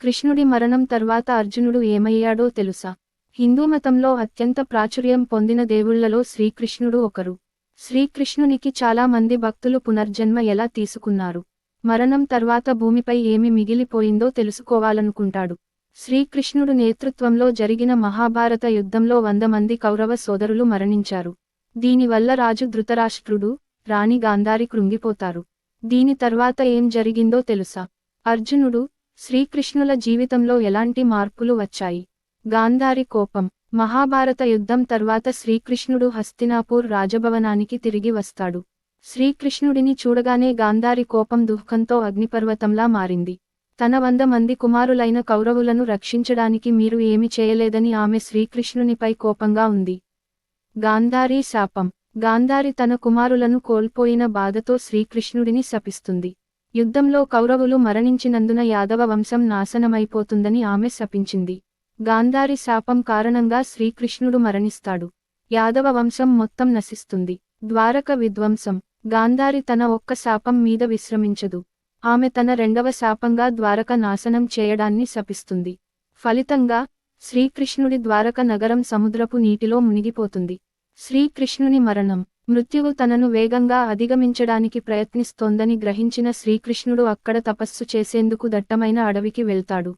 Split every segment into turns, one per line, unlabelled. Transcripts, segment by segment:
కృష్ణుడి మరణం తర్వాత అర్జునుడు ఏమయ్యాడో తెలుసా? హిందూమతంలో అత్యంత ప్రాచుర్యం పొందిన దేవుళ్ళలో శ్రీకృష్ణుడు ఒకరు. శ్రీకృష్ణునికి చాలా మంది భక్తులు పునర్జన్మ ఎలా తీసుకున్నారు? మరణం తర్వాత భూమిపై ఏమి మిగిలిపోయిందో తెలుసుకోవాలనుకుంటాడు. శ్రీకృష్ణుడు నేతృత్వంలో జరిగిన మహాభారత యుద్ధంలో వంద మంది కౌరవ సోదరులు మరణించారు. దీనివల్ల రాజు ధృతరాష్ట్రుడు రాణి గాంధారి కృంగిపోతారు. దీని తర్వాత ఏం జరిగిందో తెలుసా? అర్జునుడు శ్రీకృష్ణుల జీవితంలో ఎలాంటి మార్పులు వచ్చాయి? గాంధారి కోపం. మహాభారత యుద్ధం తర్వాత శ్రీకృష్ణుడు హస్తినాపూర్ రాజభవనానికి తిరిగి వస్తాడు. శ్రీకృష్ణుడిని చూడగానే గాంధారి కోపం దుఃఖంతో అగ్నిపర్వతంలా మారింది. తన వంద మంది కుమారులైన కౌరవులను రక్షించడానికి మీరు ఏమి చేయలేదని ఆమె శ్రీకృష్ణునిపై కోపంగా ఉంది. గాంధారి శాపం. గాంధారి తన కుమారులను కోల్పోయిన బాధతో శ్రీకృష్ణుడిని శపిస్తుంది. యుద్ధంలో కౌరవులు మరణించినందున యాదవ వంశం నాశనమైపోతుందని ఆమె శపించింది. గాంధారి శాపం కారణంగా శ్రీకృష్ణుడు మరణిస్తాడు. యాదవ వంశం మొత్తం నశిస్తుంది. ద్వారక విధ్వంసం. గాంధారి తన ఒక్క శాపం మీద విశ్రమించదు. ఆమె తన రెండవ శాపంగా ద్వారక నాశనం చేయడాన్ని శపిస్తుంది. ఫలితంగా శ్రీకృష్ణుడి ద్వారక నగరం సముద్రపు నీటిలో మునిగిపోతుంది. శ్రీకృష్ణుని మరణం. మృత్యువు తనను వేగంగా అధిగమించడానికి ప్రయత్నిస్తోందని గ్రహించిన శ్రీకృష్ణుడు అక్కడ తపస్సు చేసేందుకు దట్టమైన అడవికి వెళ్తాడు.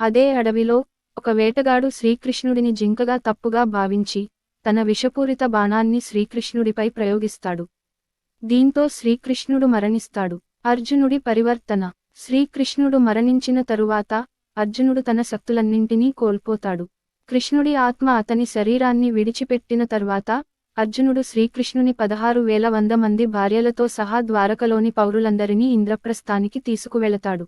అదే అడవిలో ఒక వేటగాడు శ్రీకృష్ణుడిని జింకగా తప్పుగా భావించి తన విషపూరిత బాణాన్ని శ్రీకృష్ణుడిపై ప్రయోగిస్తాడు. దీంతో శ్రీకృష్ణుడు మరణిస్తాడు. అర్జునుడి పరివర్తన. శ్రీకృష్ణుడు మరణించిన తరువాత అర్జునుడు తన శక్తులన్నింటినీ కోల్పోతాడు. కృష్ణుడి ఆత్మ అతని శరీరాన్ని విడిచిపెట్టిన తర్వాత అర్జునుడు శ్రీకృష్ణుని పదహారు వేల వంద మంది భార్యలతో సహా ద్వారకలోని పౌరులందరినీ ఇంద్రప్రస్థానికి తీసుకువెళతాడు.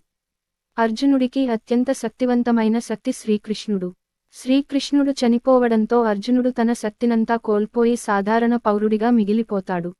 అర్జునుడికి అత్యంత శక్తివంతమైన శక్తి శ్రీకృష్ణుడు. శ్రీకృష్ణుడు చనిపోవడంతో అర్జునుడు తన శక్తినంతా కోల్పోయి సాధారణ పౌరుడిగా మిగిలిపోతాడు.